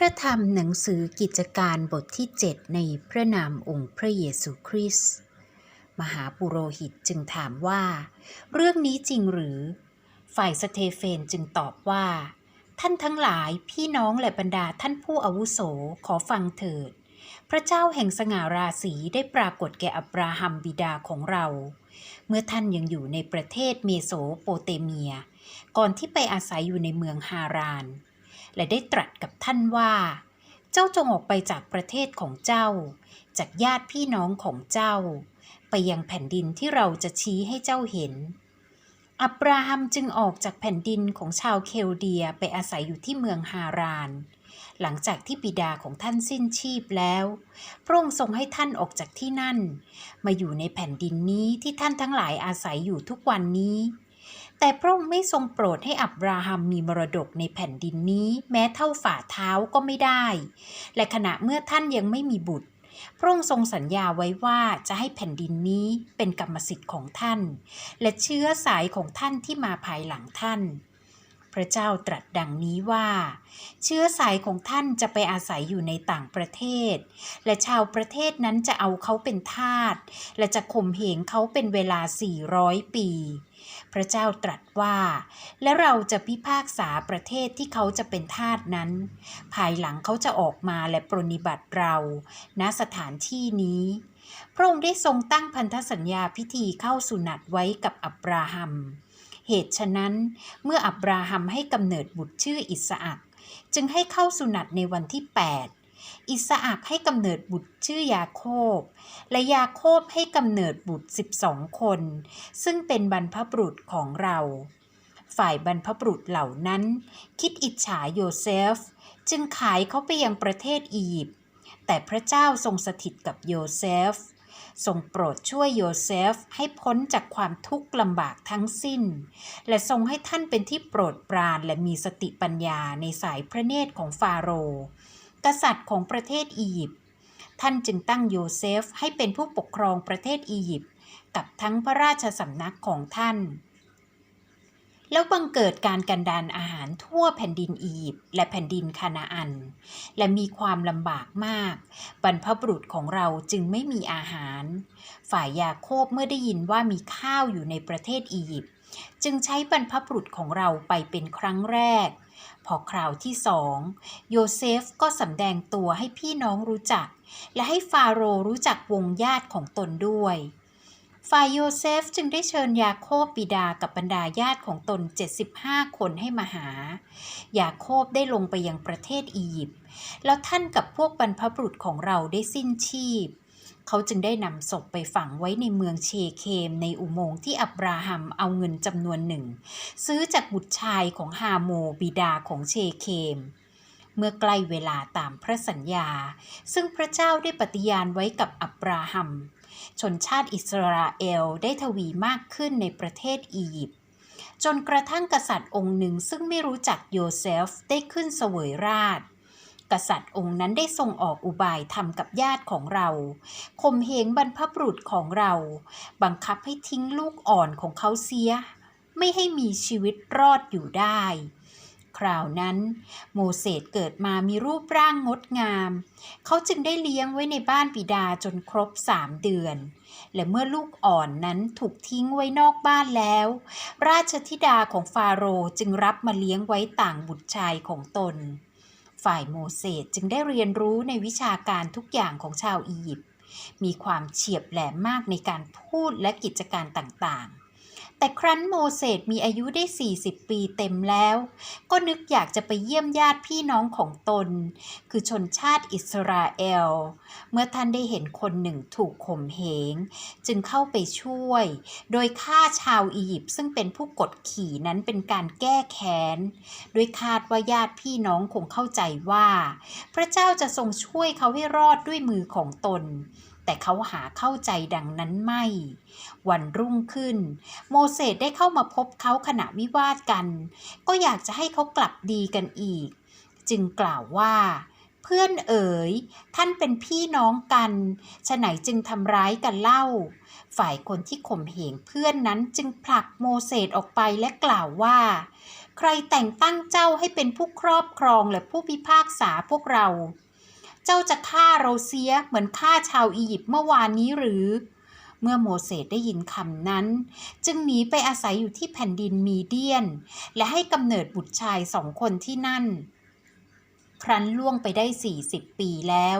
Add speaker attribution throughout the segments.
Speaker 1: พระธรรมหนังสือกิจการบทที่ 7 ในพระนามองค์พระเยซูคริสต์มหาปุโรหิตจึงถามว่า เรื่องนี้จริงหรือ ฝ่ายสเตเฟนจึงตอบว่า ท่านทั้งหลายพี่น้องและบรรดาท่านผู้อาวุโสขอฟังเถิด พระเจ้าแห่งสง่าราศีได้ปรากฏแก่อับราฮัมบิดาของเรา เมื่อท่านยังอยู่ในประเทศเมโสโปเตเมีย ก่อนที่ไปอาศัยอยู่ในเมืองฮาราน และได้ตรัสกับท่านว่า เจ้าจงออกไปจากประเทศของเจ้า จากญาติพี่น้องของเจ้า ไปยังแผ่นดินที่เราจะชี้ให้เจ้าเห็น อับราฮัมจึงออกจากแผ่นดินของชาวเคลเดียไปอาศัยอยู่ที่เมืองฮารานหลังจากที่บิดาของท่านสิ้นชีพแล้ว พระองค์ทรงให้ท่านออกจากที่นั่น มาอยู่ในแผ่นดินนี้ที่ท่านทั้งหลายอาศัยอยู่ทุกวันนี้ แต่พระองค์ไม่ทรงโปรดให้อับราฮัมมีมรดกในแผ่นดินนี้ แม้เท่าฝ่าเท้าก็ไม่ได้ และขณะเมื่อท่านยังไม่มีบุตร พระองค์ทรงสัญญาไว้ว่าจะให้แผ่นดินนี้เป็นกรรมสิทธิ์ของท่าน และเชื้อสายของท่านที่มาภายหลังท่านพระเจ้าตรัสดังนี้ว่า เชื้อสายของท่านจะไปอาศัยอยู่ในต่างประเทศ และชาวประเทศนั้นจะเอาเขาเป็นทาสและจะข่มเหงเขาเป็นเวลา 400 ปี พระเจ้าตรัสว่า และเราจะพิพากษาประเทศที่เขาจะเป็นทาสนั้น ภายหลังเขาจะออกมาและปรนนิบัติเราณสถานที่นี้ พระองค์ได้ทรงตั้งพันธสัญญาพิธีเข้าสุนัตไว้กับอับราฮัม เหตุฉะนั้น เมื่ออับราฮัมให้กำเนิดบุตรชื่ออิสอักจึงให้เข้าสุนัตในวันที่ 8 อิสอักให้กำเนิดบุตรชื่อยาโคบ และยาโคบให้กำเนิดบุตร 12 คน ซึ่งเป็นบรรพบุรุษของเรา ฝ่ายบรรพบุรุษเหล่านั้น คิดอิจฉาโยเซฟ จึงขายเขาไปยังประเทศอียิปต์แต่พระเจ้าทรงสถิตกับโยเซฟทรงโปรดช่วยโยเซฟให้พ้นจากความทุกข์ลำบากทั้งสิ้น และทรงให้ท่านเป็นที่โปรดปรานและมีสติปัญญาในสายพระเนตรของฟาโรห์ กษัตริย์ของประเทศอียิปต์ท่านจึงตั้งโยเซฟให้เป็นผู้ปกครองประเทศอียิปต์กับทั้งพระราชสำนักของท่าน แล้วบังเกิดการกันดานอาหารทั่วแผ่นดินอียิปต์และแผ่นดินคานาอัน และมีความลำบากมาก บรรพบุรุษของเราจึงไม่มีอาหาร ฝ่ายยาโคบเมื่อได้ยินว่ามีข้าวอยู่ในประเทศอียิปต์จึงใช้บรรพบุรุษของเราไปเป็นครั้งแรก พอคราวที่สองโยเซฟก็สำแดงตัวให้พี่น้องรู้จัก และให้ฟาโรรู้จักวงญาติของตนด้วยฝ่ายโยเซฟจึงได้เชิญยาโคบบิดากับบรรดาญาติของตน 75 คนให้มาหา ยาโคบได้ลงไปยังประเทศอียิปต์ แล้วท่านกับพวกบรรพบุรุษของเราได้สิ้นชีพ เขาจึงได้นำศพไปฝังไว้ในเมืองเชเคมในอุโมงค์ที่อับราฮัมเอาเงินจำนวนหนึ่ง ซื้อจากบุตรชายของฮาโมบิดาของเชเคม เมื่อใกล้เวลาตามพระสัญญา ซึ่งพระเจ้าได้ปฏิญาณไว้กับอับราฮัม ชนชาติอิสราเอลได้ทวีมากขึ้นในประเทศอียิปต์จนกระทั่งกษัตริย์องค์หนึ่งซึ่งไม่รู้จักโยเซฟได้ขึ้นเสวยราช กษัตริย์องค์นั้นได้ทรงออกอุบายทำกับญาติของเราข่มเหงบรรพบุรุษของเรา บังคับให้ทิ้งลูกอ่อนของเขาเสีย ไม่ให้มีชีวิตรอดอยู่ได้ คราวนั้น โมเสสเกิดมามีรูปร่างงดงาม เขาจึงได้เลี้ยงไว้ในบ้านบิดาจนครบสามเดือน และเมื่อลูกอ่อนนั้นถูกทิ้งไว้นอกบ้านแล้ว ราชธิดาของฟาโรห์จึงรับมาเลี้ยงไว้ต่างบุตรชายของตน ฝ่ายโมเสสจึงได้เรียนรู้ในวิชาการทุกอย่างของชาวอียิปต์มีความเฉียบแหลมมากในการพูดและกิจการต่างๆ แต่ครั้นโมเสสมีอายุได้ 40 ปีเต็มแล้ว ก็นึกอยากจะไปเยี่ยมญาติพี่น้องของตน คือชนชาติอิสราเอล เมื่อท่านได้เห็นคนหนึ่งถูกข่มเหง จึงเข้าไปช่วย โดยฆ่าชาวอียิปต์ซึ่งเป็นผู้กดขี่นั้นเป็นการแก้แค้น โดยคาดว่าญาติพี่น้องคงเข้าใจว่า พระเจ้าจะทรงช่วยเขาให้รอดด้วยมือของตน แต่เขาหาเข้าใจดังนั้นไม่ วันรุ่งขึ้น โมเสสได้เข้ามาพบเขาขณะวิวาทกัน ก็อยากจะให้เขากลับดีกันอีก จึงกล่าวว่า เพื่อนเอ๋ย ท่านเป็นพี่น้องกันฉะไหนจึงทำร้ายกันเล่า ฝ่ายคนที่ข่มเหงเพื่อนนั้นจึงผลักโมเสสออกไปและกล่าวว่า ใครแต่งตั้งเจ้าให้เป็นผู้ครอบครองและผู้พิพากษาพวกเรา เจ้าจะฆ่าเราเสียเหมือนฆ่าชาวอียิปต์เมื่อวานนี้หรือ เมื่อโมเสสได้ยินคำนั้น จึงหนีไปอาศัยอยู่ที่แผ่นดินมีเดียน และให้กำเนิดบุตรชายสองคนที่นั่น ครั้นล่วงไปได้ 40 ปีแล้ว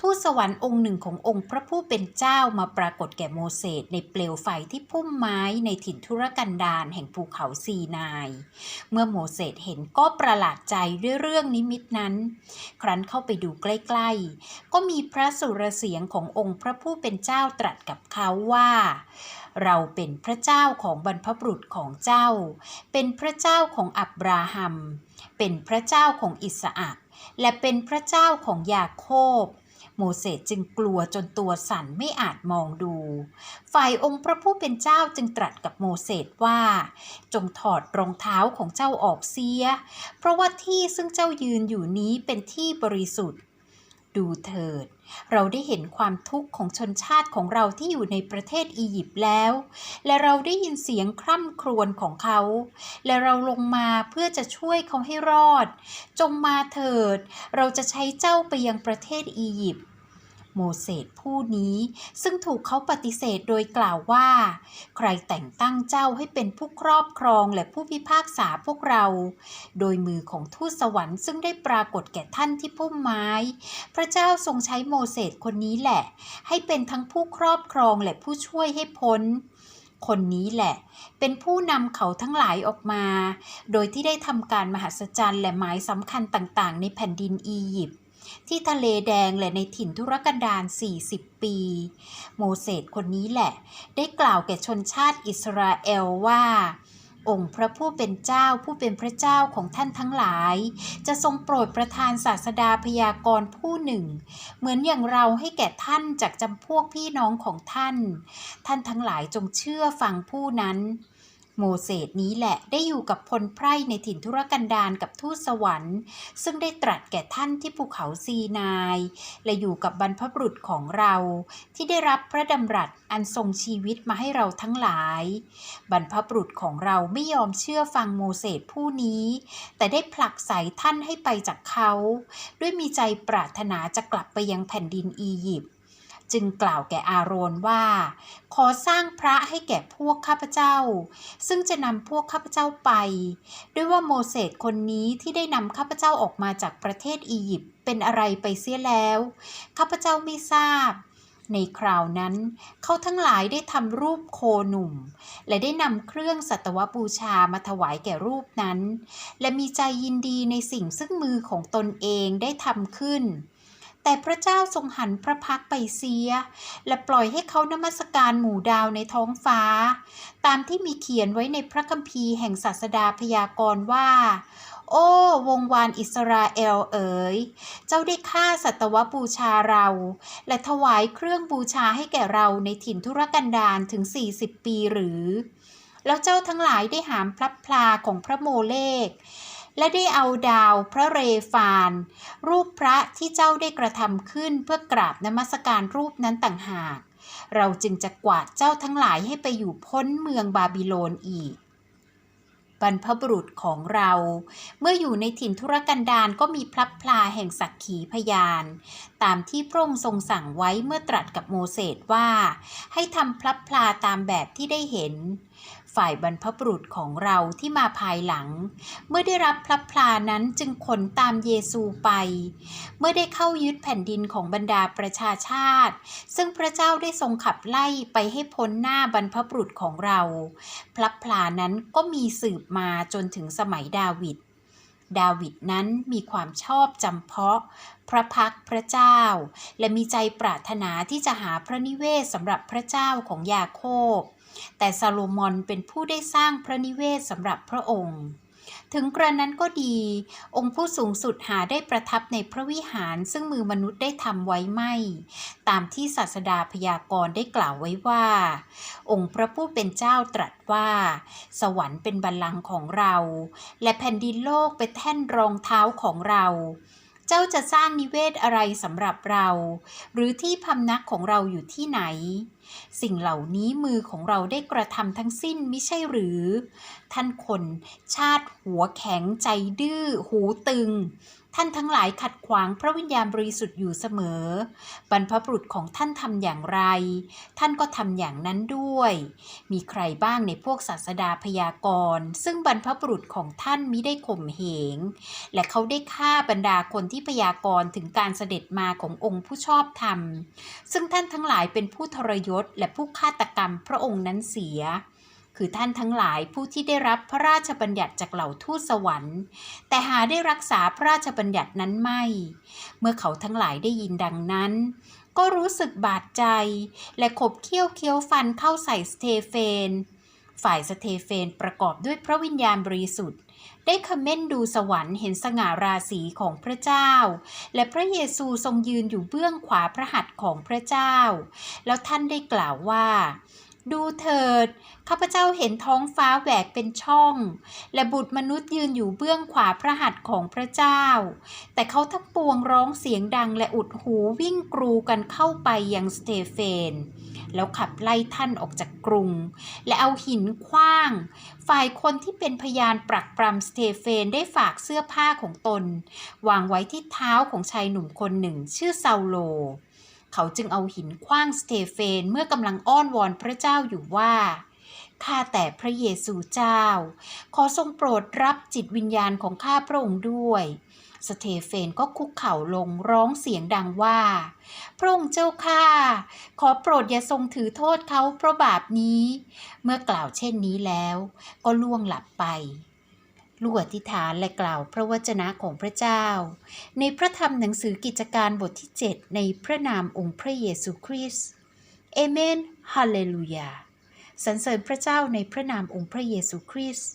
Speaker 1: ทูตสวรรค์องค์หนึ่งขององค์พระผู้เป็นเจ้ามาปรากฏแก่โมเสสในเปลวไฟที่พุ่มไม้ในถิ่นทุรกันดารแห่งภูเขาซีนาย เมื่อโมเสสเห็นก็ประหลาดใจด้วยเรื่องนิมิตนั้น ครั้นเข้าไปดูใกล้ ๆ ก็มีพระสุรเสียงขององค์พระผู้เป็นเจ้าตรัสกับเขาว่าเราเป็นพระเจ้าของบรรพบุรุษของเจ้า เป็นพระเจ้าของอับราฮัม เป็นพระเจ้าของอิสอัก และเป็นพระเจ้าของยาโคบ โมเสสจึงกลัวจนตัวสั่นไม่อาจมองดู ฝ่ายองค์พระผู้เป็นเจ้าจึงตรัสกับโมเสสว่า จงถอดรองเท้าของเจ้าออกเสีย เพราะว่าที่ซึ่งเจ้ายืนอยู่นี้เป็นที่บริสุทธิ์ ดูเถิด เราได้เห็นความทุกข์ของชนชาติของเราที่อยู่ในประเทศอียิปต์แล้ว และเราได้ยินเสียงคร่ำครวญของเขา และเราลงมาเพื่อจะช่วยเขาให้รอด จงมาเถิด เราจะใช้เจ้าไปยังประเทศอียิปต์ โมเสสผู้นี้ ซึ่งถูกเขาปฏิเสธโดยกล่าวว่า ใครแต่งตั้งเจ้าให้เป็นผู้ครอบครองและผู้พิพากษาพวกเรา โดยมือของทูตสวรรค์ซึ่งได้ปรากฏแก่ท่านที่พุ่มไม้ พระเจ้าทรงใช้โมเสสคนนี้แหละ ให้เป็นทั้งผู้ครอบครองและผู้ช่วยให้พ้นคนนี้แหละ เป็นผู้นำเขาทั้งหลายออกมา โดยที่ได้ทำการมหัศจรรย์และหมายสำคัญต่างๆ ในแผ่นดินอียิปต์ ที่ทะเลแดงและในถิ่นทุรกันดาร 40 ปี โมเสสคนนี้แหละ ได้กล่าวแก่ชนชาติอิสราเอลว่า องค์พระผู้เป็นเจ้าผู้เป็นพระเจ้าของท่านทั้งหลาย จะทรงโปรดประทานศาสดาพยากรณ์ผู้หนึ่ง เหมือนอย่างเราให้แก่ท่านจากจำพวกพี่น้องของท่าน ท่านทั้งหลายจงเชื่อฟังผู้นั้น โมเสสนี้แหละได้อยู่กับพลไพร่ในถิ่นทุรกันดารกับทูตสวรรค์ ซึ่งได้ตรัสแก่ท่านที่ภูเขาซีนาย และอยู่กับบรรพบุรุษของเรา ที่ได้รับพระดำรัสอันทรงชีวิตมาให้เราทั้งหลาย บรรพบุรุษของเราไม่ยอมเชื่อฟังโมเสสผู้นี้ แต่ได้ผลักไสท่านให้ไปจากเขา ด้วยมีใจปรารถนาจะกลับไปยังแผ่นดินอียิปต์ จึงกล่าวแก่อาโรนว่า ขอสร้างพระให้แก่พวกข้าพเจ้า ซึ่งจะนำพวกข้าพเจ้าไป ด้วยว่าโมเสสคนนี้ที่ได้นำข้าพเจ้าออกมาจากประเทศอียิปต์เป็นอะไรไปเสียแล้ว ข้าพเจ้าไม่ทราบในคราวนั้น เขาทั้งหลายได้ทำรูปโคหนุ่ม และได้นำเครื่องสัตวบูชามาถวายแก่รูปนั้น และมีใจยินดีในสิ่งซึ่งมือของตนเองได้ทำขึ้น แต่พระเจ้าทรงหันพระพักไปเสีย และปล่อยให้เขานมัสการหมู่ดาวในท้องฟ้า ตามที่มีเขียนไว้ในพระคัมภีร์แห่งศาสดาพยากรณ์ว่า โอ้ วงวานอิสราเอลเอ๋ย เจ้าได้ฆ่าสัตวบูชาเรา และถวายเครื่องบูชาให้แก่เราในถิ่นทุรกันดารถึง 40 ปีหรือแล้วเจ้าทั้งหลายได้หามพลับพลาของพระโมเลก และได้เอาดาวพระเรฟาน รูปพระที่เจ้าได้กระทำขึ้นเพื่อกราบนมัสการรูปนั้นต่างหาก เราจึงจะกวาดเจ้าทั้งหลายให้ไปอยู่พ้นเมืองบาบิโลนอีกบรรพบุรุษของเรา เมื่ออยู่ในถิ่นทุรกันดารก็มีพลับพลาแห่งสักขีพยาน ตามที่พระองค์ทรงสั่งไว้เมื่อตรัสกับโมเสสว่า ให้ทำพลับพลาตามแบบที่ได้เห็น ฝ่ายบรรพบุรุษของเราที่มาภายหลัง เมื่อได้รับพลับพลานั้นจึงขนตามเยซูไป เมื่อได้เข้ายึดแผ่นดินของบรรดาประชาชาติ ซึ่งพระเจ้าได้ทรงขับไล่ไปให้พ้นหน้าบรรพบุรุษของเรา พลับพลานั้นก็มีสืบมาจนถึงสมัยดาวิด ดาวิดนั้นมีความชอบจำเพาะ พระพักพระเจ้า และมีใจปรารถนาที่จะหาพระนิเวศสำหรับพระเจ้าของยาโคบ แต่ซาโลมอนเป็นผู้ได้สร้างพระนิเวศสำหรับพระองค์ ถึงกระนั้นก็ดี องค์ผู้สูงสุดหาได้ประทับในพระวิหารซึ่งมือมนุษย์ได้ทำไว้ไม่ ตามที่ศาสดาพยากรณ์ได้กล่าวไว้ว่า องค์พระผู้เป็นเจ้าตรัสว่า สวรรค์เป็นบัลลังก์ของเรา และแผ่นดินโลกเป็นแท่นรองเท้าของเรา เจ้าจะสร้างนิเวศอะไรสำหรับเรา หรือที่พำนักของเราอยู่ที่ไหน สิ่งเหล่านี้มือของเราได้กระทำทั้งสิ้นไม่ใช่หรือ ท่านคนชาติหัวแข็งใจดื้อ หูตึง ท่านทั้งหลายขัดขวางพระวิญญาณบริสุทธิ์อยู่เสมอ บรรพบุรุษของท่านทำอย่างไร ท่านก็ทำอย่างนั้นด้วย มีใครบ้างในพวกศาสดาพยากรณ์ซึ่งบรรพบุรุษของท่านมิได้ข่มเหง และเขาได้ฆ่าบรรดาคนที่พยากรณ์ถึงการเสด็จมาขององค์ผู้ชอบธรรม ซึ่งท่านทั้งหลายเป็นผู้ทรยศและผู้ฆาตกรรมพระองค์นั้นเสีย คือท่านทั้งหลายผู้ที่ได้รับพระราชบัญญัติจากเหล่าทูตสวรรค์ แต่หาได้รักษาพระราชบัญญัตินั้นไม่ เมื่อเขาทั้งหลายได้ยินดังนั้น ก็รู้สึกบาดใจ และขบเคี้ยวเคี้ยวฟันเข้าใส่สเตเฟน ฝ่ายสเตเฟนประกอบด้วยพระวิญญาณบริสุทธิ์ได้คำเม่นดูสวรรค์เห็นสง่าราศีของพระเจ้า และพระเยซูทรงยืนอยู่เบื้องขวาพระหัตถ์ของพระเจ้า แล้วท่านได้กล่าวว่า ดูเถิด ข้าพเจ้าเห็นท้องฟ้าแหวกเป็นช่อง และบุตรมนุษย์ยืนอยู่เบื้องขวาพระหัตถ์ของพระเจ้า แต่เขาทั้งปวงร้องเสียงดังและอุดหูวิ่งกรูกันเข้าไปยังสเตเฟน แล้วขับไล่ท่านออกจากกรุง และเอาหินขว้าง ฝ่ายคนที่เป็นพยานปรักปรำสเตเฟนได้ฝากเสื้อผ้าของตน วางไว้ที่เท้าของชายหนุ่มคนหนึ่งชื่อเซาโล เขาจึงเอาหินขว้างสเตเฟนเมื่อกำลังอ้อนวอนพระเจ้าอยู่ว่าข้าแต่พระเยซูเจ้า ขอทรงโปรดรับจิตวิญญาณของข้าพระองค์ด้วย สเตเฟนก็คุกเข่าลงร้องเสียงดังว่า พระองค์เจ้าข้าขอโปรดอย่าทรงถือโทษเขาเพราะบาปนี้ เมื่อกล่าวเช่นนี้แล้ว ก็ล่วงหลับไป ลูกอธิษฐานและกล่าวพระวจนะของพระเจ้า ในพระธรรมหนังสือกิจการบทที่ 7 ในพระนามองค์พระเยซูคริสต์เอเมนฮาเลลูยาสรรเสริญพระเจ้าในพระนามองค์พระเยซูคริสต์